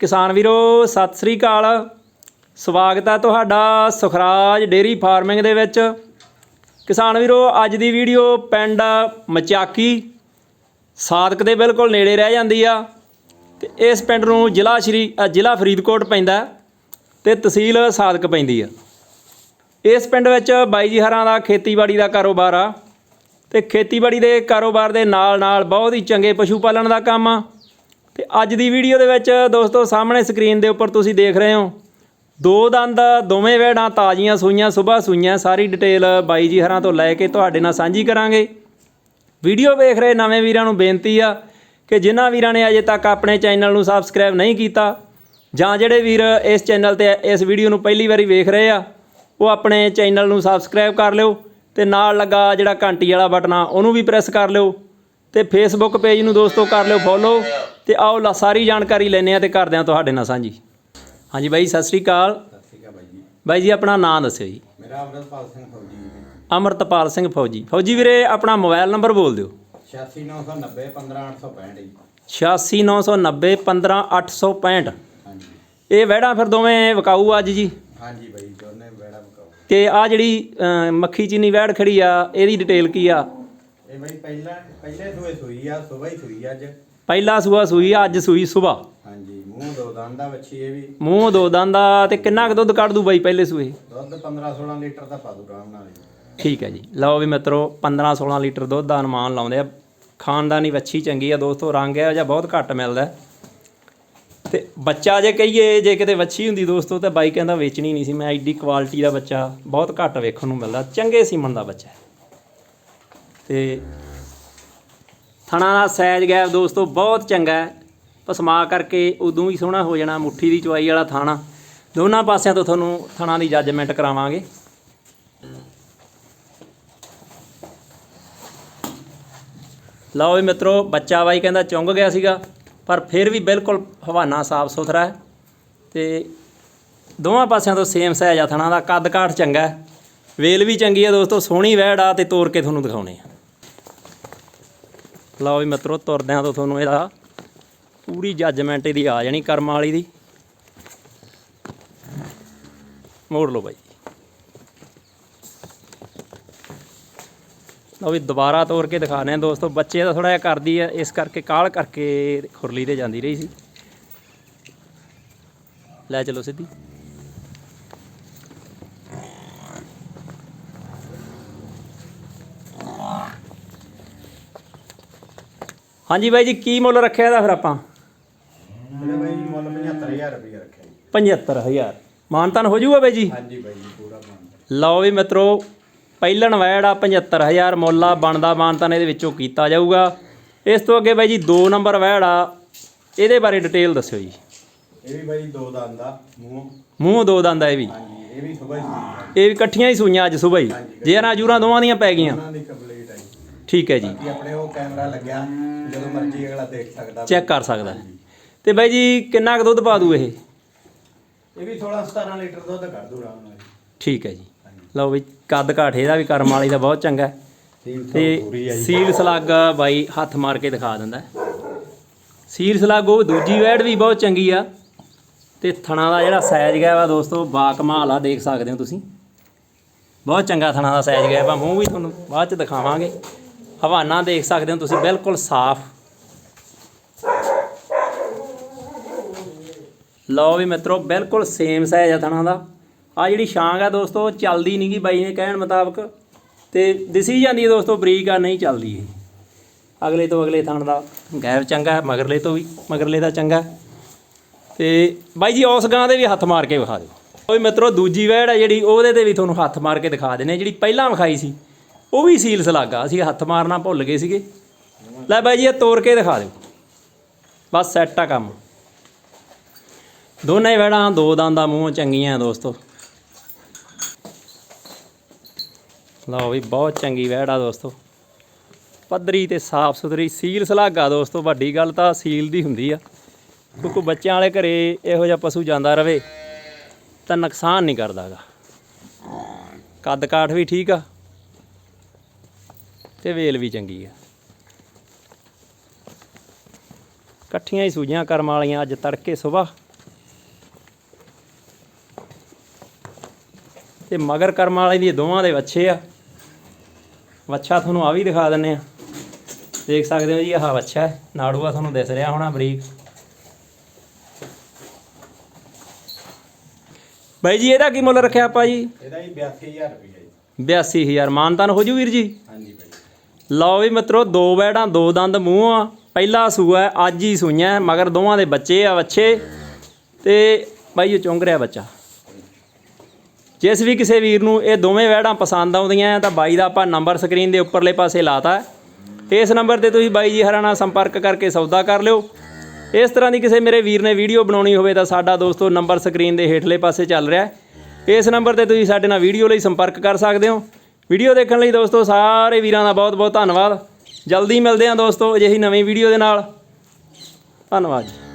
ਕਿਸਾਨ ਵੀਰੋ, ਸਤਿ ਸ੍ਰੀ ਅਕਾਲ। ਸਵਾਗਤ ਹੈ ਤੁਹਾਡਾ ਸੁਖਰਾਜ ਡੇਰੀ ਫਾਰਮਿੰਗ ਦੇ ਵਿੱਚ। ਕਿਸਾਨ ਵੀਰੋ, ਅੱਜ ਦੀ ਵੀਡੀਓ ਪਿੰਡ ਮਚਾਕੀ ਸਾਦਕ ਦੇ ਬਿਲਕੁਲ ਨੇੜੇ ਰਹਿ ਜਾਂਦੀ ਆ। ਤੇ ਇਸ ਪਿੰਡ ਨੂੰ ਜ਼ਿਲ੍ਹਾ ਸ਼੍ਰੀ ਜ਼ਿਲ੍ਹਾ ਫਰੀਦਕੋਟ ਪੈਂਦਾ ਹੈ ਤੇ ਤਹਿਸੀਲ ਸਾਦਕ ਪੈਂਦੀ ਆ। ਇਸ ਪਿੰਡ ਵਿੱਚ ਬਾਈ ਜੀ ਹਰਾਂ ਦਾ ਖੇਤੀਬਾੜੀ ਦਾ ਕਾਰੋਬਾਰ ਆ ਤੇ ਖੇਤੀਬਾੜੀ ਦੇ ਕਾਰੋਬਾਰ ਦੇ ਨਾਲ ਨਾਲ ਬਹੁਤ ਹੀ ਚੰਗੇ ਪਸ਼ੂ ਪਾਲਣ ਦਾ ਕੰਮ ਆ। ਤੇ ਅੱਜ ਦੀ ਵੀਡੀਓ ਦੇ ਵਿੱਚ ਦੋਸਤੋ ਸਾਹਮਣੇ ਸਕਰੀਨ ਦੇ ਉੱਪਰ ਤੁਸੀਂ ਦੇਖ ਰਹੇ ਹੋ। ਦੋ ਦੰਦ, ਦੋਵੇਂ ਵਹਿੜਾਂ, ਤਾਜ਼ੀਆਂ ਸੂਈਆਂ ਸਵੇਰ ਸੂਈਆਂ, ਸਾਰੀ ਡਿਟੇਲ ਬਾਈ ਜੀ ਹਰਾਂ ਤੋਂ ਲੈ ਕੇ ਤੁਹਾਡੇ ਨਾਲ ਸਾਂਝੀ ਕਰਾਂਗੇ। ਵੀਡੀਓ ਵੇਖ ਰਹੇ ਨਵੇਂ ਵੀਰਾਂ ਨੂੰ ਬੇਨਤੀ ਆ ਕਿ ਜਿਨ੍ਹਾਂ ਵੀਰਾਂ ਨੇ ਅਜੇ ਤੱਕ ਆਪਣੇ ਚੈਨਲ ਨੂੰ ਸਬਸਕ੍ਰਾਈਬ ਨਹੀਂ ਕੀਤਾ ਜਾਂ ਜਿਹੜੇ ਵੀਰ ਇਸ ਚੈਨਲ ਤੇ ਇਸ ਵੀਡੀਓ ਨੂੰ ਪਹਿਲੀ ਵਾਰੀ ਵੇਖ ਰਹੇ ਆ, ਉਹ ਆਪਣੇ ਚੈਨਲ ਨੂੰ ਸਬਸਕ੍ਰਾਈਬ ਕਰ ਲਿਓ ਤੇ ਨਾਲ ਲੱਗਾ ਜਿਹੜਾ ਘੰਟੀ ਵਾਲਾ ਬਟਨ ਆ, ਉਹਨੂੰ ਵੀ ਪ੍ਰੈਸ ਕਰ ਲਿਓ। ਤੇ ਫੇਸਬੁੱਕ ਪੇਜ ਨੂੰ ਦੋਸਤੋ ਕਰ ਲਿਓ ਫੋਲੋ ਤੇ ਆਓ ਲਾ ਸਾਰੀ ਜਾਣਕਾਰੀ ਲੈਣੇ ਆ ਤੇ ਕਰਦੇ ਆ ਤੁਹਾਡੇ ਨਾਲ ਸਾਂਝੀ। ਹਾਂਜੀ ਬਾਈ ਸਤਿ ਸ੍ਰੀ ਅਕਾਲ। ਸਤਿ ਸ਼੍ਰੀ ਅਕਾਲ ਬਾਈ ਜੀ। ਬਾਈ ਜੀ ਆਪਣਾ ਨਾਮ ਦੱਸਿਓ ਜੀ। ਮੇਰਾ ਅਮਰਤਪਾਲ ਸਿੰਘ ਫੌਜੀ ਜੀ। ਅਮਰਤਪਾਲ ਸਿੰਘ ਫੌਜੀ। ਫੌਜੀ ਵੀਰੇ ਆਪਣਾ ਮੋਬਾਈਲ ਨੰਬਰ ਬੋਲ ਦਿਓ। 86990 15865 ਜੀ। 86990 15865 ਹਾਂਜੀ। ਇਹ ਵਹਿੜਾਂ ਫਿਰ ਦੋਵੇਂ ਵਿਕਾਊ ਅੱਜ ਜੀ? ਹਾਂਜੀ ਬਾਈ ਦੋਨੇ ਬੈੜਾ ਬਕਾਓ ਤੇ ਆ ਜਿਹੜੀ ਮੱਖੀ ਚੀਨੀ ਵਹਿੜ ਖੜੀ ਆ ਇਹਦੀ ਡਿਟੇਲ ਕੀ ਆ? ਇਹ ਬਾਈ ਪਹਿਲਾਂ ਪਹਿਲੇ ਸੂਏ ਸੂਈ ਆ ਸਵੇਰ ਹੀ ਸੂਈ ਅੱਜ। ਪਹਿਲਾ ਸੂਆ ਸੂਈ ਆ ਅੱਜ ਸੂਈ ਸਵੇਰ ਹਾਂਜੀ ਮੂੰਹ ਦੋ ਦੰਦ ਦਾ ਵੱਛੀ ਇਹ ਵੀ। ਮੂੰਹ ਦੋ ਦੰਦਾ ਤੇ ਕਿੰਨਾ ਕੁ ਦੁੱਧ ਕੱਢ ਦੂ ਬਾਈ ਪਹਿਲੇ ਸੂਏ? ਦੁੱਧ 15 16 ਲੀਟਰ ਦਾ ਪਾ ਦੂ ਆਰਾਮ ਨਾਲ ਜੀ ਠੀਕ ਹੈ ਜੀ। ਲਓ ਵੀ ਮਿੱਤਰੋ 15 16 ਲੀਟਰ ਦੁੱਧ ਦਾ ਅਨੁਮਾਨ ਲਾਉਂਦੇ ਆ। ਖਾਨਦਾਨੀ ਵੱਛੀ ਚੰਗੀ ਆ ਦੋਸਤੋ ਰੰਗ ਇਹੋ ਜਿਹਾ ਬਹੁਤ ਘੱਟ ਮਿਲਦਾ। ਹੈ। ਤੇ ਬੱਚਾ ਜੇ ਕਹੀਏ ਜੇ ਕਿਤੇ ਵੱਛੀ ਹੁੰਦੀ ਦੋਸਤੋ ਤੇ ਬਾਈ ਕਹਿੰਦਾ ਵੇਚਣੀ ਨਹੀਂ ਸੀ। ਮੈਂ ਐਡੀ ਕੁਆਲਿਟੀ ਦਾ ਬੱਚਾ ਬਹੁਤ ਘੱਟ ਵੇਖਣ ਨੂੰ ਮਿਲਦਾ। ਚੰਗੇ ਸੀਮਨ ਦਾ ਬੱਚਾ ਹੈ। ਤੇ ਥਣਾ ਦਾ ਸਾਈਜ਼ ਗੈਪ ਦੋਸਤੋ ਬਹੁਤ ਚੰਗਾ ਹੈ। ਪਸਮਾ ਕਰਕੇ ਉਦੋਂ ਵੀ ਸੋਹਣਾ ਹੋ ਜਾਣਾ ਮੁੱਠੀ ਦੀ ਚਵਾਈ ਵਾਲਾ ਥਾਣਾ। ਦੋਨਾਂ ਪਾਸਿਆਂ ਤੋਂ ਤੁਹਾਨੂੰ ਥਣਾ ਦੀ ਜੱਜਮੈਂਟ ਕਰਾਵਾਂਗੇ। ਲਓ ਵੀ ਮਿੱਤਰੋ, ਬੱਚਾ ਬਾਈ ਕਹਿੰਦਾ ਚੁੰਗ ਗਿਆ ਸੀਗਾ, ਪਰ ਫਿਰ ਵੀ ਬਿਲਕੁਲ ਹਵਾਨਾ ਸਾਫ਼ ਸੁਥਰਾ ਹੈ ਤੇ ਦੋਵਾਂ ਪਾਸਿਆਂ ਤੋਂ ਸੇਮ ਸਾਈਜ਼ ਆ ਥਣਾ ਦਾ। ਕੱਦ ਕਾਠ ਚੰਗਾ ਵੇਲ ਵੀ ਚੰਗੀ ਆ ਦੋਸਤੋ, ਸੋਹਣੀ ਵਹਿੜ ਆ ਤੇ ਤੋੜ ਕੇ ਤੁਹਾਨੂੰ ਦਿਖਾਉਣੇ ਆ। ਲਓ ਵੀ ਮਿੱਤਰੋ ਤੁਰਦਿਆਂ ਤੋਂ ਤੁਹਾਨੂੰ ਇਹਦਾ ਪੂਰੀ ਜੱਜਮੈਂਟ ਇਹਦੀ ਆ ਜਾਣੀ ਕਰਮ ਵਾਲੀ ਦੀ। ਮੋੜ ਲਓ ਬਾਈ। ਲਓ ਵੀ ਦੁਬਾਰਾ ਤੋੜ ਕੇ ਦਿਖਾਣੇ ਆ ਦੋਸਤੋ, ਬੱਚੇ ਦਾ ਥੋੜਾ ਜਿਹਾ ਕਰਦੀ ਆ, ਇਸ ਕਰਕੇ ਕਾਲ ਕਰਕੇ ਖੁਰਲੀ ਤੇ ਜਾਂਦੀ ਰਹੀ ਸੀ। ਲੈ ਚਲੋ ਸਿੱਧੀ। ਹਾਂਜੀ ਬਾਈ ਜੀ ਕੀ ਮੁੱਲ ਰੱਖਿਆ ਇਹਦਾ ਫਿਰ ਆਪਾਂ? ਇਹਦਾ ਬਾਈ ਮੁੱਲ 75000 ਰੁਪਏ ਰੱਖਿਆ ਜੀ। 75000 ਮਾਨਤਨ ਹੋ ਜਾਊਗਾ ਬਾਈ ਜੀ? ਹਾਂਜੀ ਬਾਈ ਜੀ ਪੂਰਾ ਬਣ ਲਓ ਵੀ ਮਿੱਤਰੋ ਪਹਿਲਣ ਵੈੜ ਆ 75000 ਮੁੱਲ ਆ ਬਣਦਾ ਮਾਨਤਨ ਇਹਦੇ ਵਿੱਚੋਂ ਕੀਤਾ ਜਾਊਗਾ। ਇਸ ਤੋਂ ਅੱਗੇ ਬਾਈ ਜੀ 2 ਨੰਬਰ ਵੈੜ ਇਹਦੇ ਬਾਰੇ ਡਿਟੇਲ ਦੱਸਿਓ ਜੀ। ਇਹ ਵੀ ਬਾਈ ਦੋ ਦੰਦ ਦਾ ਮੂੰਹ। ਮੂੰਹ ਦੋ ਦੰਦ ਆ ਇਹ ਵੀ। ਹਾਂਜੀ ਇਹ ਵੀ ਸਵੇਰ ਹੀ ਇਹ ਵੀ ਇਕੱਠੀਆਂ ਹੀ ਸੂਈਆਂ ਅੱਜ ਸਵੇਰ ਹੀ ਜੇਰਾਂ ਜੂਰਾਂ ਦੋਵਾਂ ਦੀਆਂ ਪੈ ਗਈਆਂ। ਉਹਨਾਂ ਦੀ ਠੀਕ ਹੈ ਜੀ। ਬਾਕੀ ਆਪਣੇ ਉਹ ਕੈਮਰਾ ਲੱਗਿਆ ਜਦੋਂ ਮਰਜ਼ੀ ਅਗਲਾ ਦੇਖ ਸਕਦਾ। ਚੈੱਕ ਕਰ ਸਕਦਾ। ਹੈ। ਤੇ ਬਾਈ ਜੀ ਕਿੰਨਾ ਕੁ ਦੁੱਧ ਪਾ ਦੂ ਇਹ? ਇਹ ਵੀ 16 17 ਲੀਟਰ ਦੁੱਧ ਕੱਢ ਦੂ ਆਰਾਮ ਨਾਲ। ਠੀਕ ਹੈ ਜੀ। ਲਓ ਵੀ ਕੱਦ ਘਾਟ ਇਹਦਾ ਵੀ ਕਰਮ ਵਾਲੀ ਦਾ ਬਹੁਤ ਚੰਗਾ ਹੈ। ਤੇ ਸੀਲ ਸਲੱਗ ਬਾਈ ਹੱਥ ਮਾਰ ਕੇ ਦਿਖਾ ਦਿੰਦਾ ਹੈ। ਸੀਲ ਸਲੱਗ ਉਹ ਦੂਜੀ ਵੈੜ ਵੀ ਬਹੁਤ ਚੰਗੀ ਆ। ਤੇ ਥਣਾ ਦਾ ਜਿਹੜਾ ਸਾਈਜ਼ ਗਿਆ ਵਾ ਦੋਸਤੋ ਬਾ ਕਮਾਲ ਆ ਦੇਖ ਸਕਦੇ ਹੋ ਤੁਸੀਂ। ਬਹੁਤ ਚੰਗਾ ਥਣਾ ਦਾ ਸਾਈਜ਼ ਗਿਆ ਵਾ। ਮੂੰਹ ਵੀ ਤੁਹਾਨੂੰ ਬਾਅਦ ਚ ਦਿਖਾਵਾਂਗੇ। ਹਵਾਨਾ ਦੇਖ ਸਕਦੇ ਹੋ, ਤੁਸੀਂ ਬਿਲਕੁਲ ਸਾਫ਼। ਲਓ ਵੀ ਮਿੱਤਰੋ, ਬਿਲਕੁਲ ਸੇਮ ਸਾਈਜ਼ ਆ ਥਣਾ ਦਾ। ਆ ਜਿਹੜੀ ਛਾਂਗ ਆ ਦੋਸਤੋ, ਉਹ ਚੱਲਦੀ ਨਹੀਂਗੀ ਬਾਈ ਨੇ ਕਹਿਣ ਮੁਤਾਬਕ। ਤੇ ਦਿਸੀ ਜਾਂਦੀ ਹੈ ਦੋਸਤੋ, ਬਰੀਕ ਆ, ਨਹੀਂ ਚੱਲਦੀ ਇਹ। ਅਗਲੇ ਤੋਂ ਅਗਲੇ ਥਣ ਦਾ ਗੈਪ ਚੰਗਾ, ਮਗਰਲੇ ਤੋਂ ਵੀ, ਮਗਰਲੇ ਦਾ ਚੰਗਾ। ਹੈ। ਤੇ ਬਾਈ ਜੀ, ਉਸ ਗਾਂ ਦੇ ਵੀ ਹੱਥ ਮਾਰ ਕੇ ਵਿਖਾ ਦਿਓ। ਉਹ ਵੀ ਮਿੱਤਰੋ, ਦੂਜੀ ਵਹਿੜ ਆ ਜਿਹੜੀ, ਉਹਦੇ ਤੇ ਵੀ ਤੁਹਾਨੂੰ ਹੱਥ ਮਾਰ ਕੇ ਦਿਖਾ ਦਿੰਨੇ ਜਿਹੜੀ ਪਹਿਲਾਂ ਵਿਖਾਈ ਸੀ ਉਹ ਵੀ ਸੀਲ ਸਲਾਗਾ, ਅਸੀਂ ਹੱਥ ਮਾਰਨਾ ਭੁੱਲ ਗਏ ਸੀਗੇ। ਲੈ ਬਾਈ ਜੀ, ਇਹ ਤੋੜ ਕੇ ਦਿਖਾ ਦਿਓ। ਬਸ ਸੈੱਟ ਆ ਕੰਮ। ਦੋਨੇ ਵਹਿੜਾਂ ਦੋ ਦੰਦ ਦਾ ਮੂੰਹ ਚੰਗੀਆਂ ਦੋਸਤੋ। ਲਓ ਵੀ, ਬਹੁਤ ਚੰਗੀ ਵਹਿੜ ਆ ਦੋਸਤੋ। ਪੱਧਰੀ ਤੇ ਸਾਫ਼ ਸੁਥਰੀ, ਸੀਲ ਸਲਾਗਾ ਦੋਸਤੋ, ਵੱਡੀ ਗੱਲ ਤਾਂ ਸੀਲ ਦੀ ਹੁੰਦੀ ਆ। ਕਿਉਂਕਿ ਬੱਚਿਆਂ ਵਾਲੇ ਘਰੇ ਇਹੋ ਜਿਹਾ ਪਸ਼ੂ ਜਾਂਦਾ ਰਵੇ ਤਾਂ ਨੁਕਸਾਨ ਨਹੀਂ ਕਰਦਾਗਾ। ਕੱਦ ਕਾਠ ਵੀ ਠੀਕ ਆ ਤੇ ਵੇਲ ਵੀ ਚੰਗੀ ਆ। ਇਕੱਠੀਆਂ ਹੀ ਸੂਜੀਆਂ ਕਰਮ ਵਾਲੀਆਂ ਅੱਜ ਤੜਕੇ ਸਵੇਰ ਤੇ ਮਗਰ ਕਰਮ ਵਾਲੇ ਦੀ ਦੋਵਾਂ ਦੇ ਵੱਛੇ ਆ। ਵੱਛਾ ਤੁਹਾਨੂੰ ਆ ਵੀ ਦਿਖਾ ਦਿੰਨੇ ਆ। ਦੇਖ ਸਕਦੇ ਹੋ ਜੀ ਆਹ ਵੱਛਾ ਹੈ। ਨਾੜੂਆ ਤੁਹਾਨੂੰ ਦਿਸ ਰਿਹਾ ਹੋਣਾ ਬਰੀਕ। ਬਾਈ ਜੀ ਇਹਦਾ ਕੀ ਮੁੱਲ ਰੱਖਿਆ ਆਪਾਂ ਜੀ? ਇਹਦਾ ਜੀ 82000 ਰੁਪਏ ਜੀ। 82000 ਮਾਨਤਨ ਹੋ ਜੂ ਵੀਰ ਜੀ? ਲਓ ਵੀ ਮਿੱਤਰੋ ਦੋ ਬੈੜਾਂ ਦੋ ਦੰਦ ਮੂੰਹ ਆ। ਪਹਿਲਾ ਸੂਆ ਹੈ, ਅੱਜ ਹੀ ਸੂਈਆਂ ਮਗਰ ਦੋਵਾਂ ਦੇ ਬੱਚੇ ਆ ਵੱਛੇ। ਤੇ ਬਾਈ ਉਹ ਚੁੰਗ ਰਿਹਾ ਬੱਚਾ। ਜਿਸ ਵੀ ਕਿਸੇ ਵੀਰ ਨੂੰ ਇਹ ਦੋਵੇਂ ਵੈੜਾਂ ਪਸੰਦ ਆਉਂਦੀਆਂ ਤਾਂ ਬਾਈ ਦਾ ਆਪਾਂ ਨੰਬਰ ਸਕਰੀਨ ਦੇ ਉੱਪਰਲੇ ਪਾਸੇ ਲਾਤਾ ਹੈ। ਇਸ ਨੰਬਰ ਤੇ ਤੁਸੀਂ ਬਾਈ ਜੀ ਹਰਾਂ ਨਾਲ ਸੰਪਰਕ ਕਰਕੇ ਸੌਦਾ ਕਰ ਲਿਓ। ਇਸ ਤਰ੍ਹਾਂ ਦੀ ਕਿਸੇ ਮੇਰੇ ਵੀਰ ਨੇ ਵੀਡੀਓ ਬਣਾਉਣੀ ਹੋਵੇ ਤਾਂ ਸਾਡਾ ਦੋਸਤੋ ਨੰਬਰ ਸਕਰੀਨ ਦੇ ਹੇਠਲੇ ਪਾਸੇ ਚੱਲ ਰਿਹਾ ਇਸ ਨੰਬਰ ਤੇ ਤੁਸੀਂ ਸਾਡੇ ਨਾਲ ਵੀਡੀਓ ਲਈ ਸੰਪਰਕ ਕਰ ਸਕਦੇ ਹੋ। ਵੀਡੀਓ ਦੇਖਣ ਲਈ ਦੋਸਤੋ ਸਾਰੇ ਵੀਰਾਂ ਦਾ ਬਹੁਤ ਬਹੁਤ ਧੰਨਵਾਦ। ਜਲਦੀ ਮਿਲਦੇ ਹਾਂ ਦੋਸਤੋ ਅਜਿਹੀ ਨਵੀਂ ਵੀਡੀਓ ਦੇ ਨਾਲ। ਧੰਨਵਾਦ ਜੀ।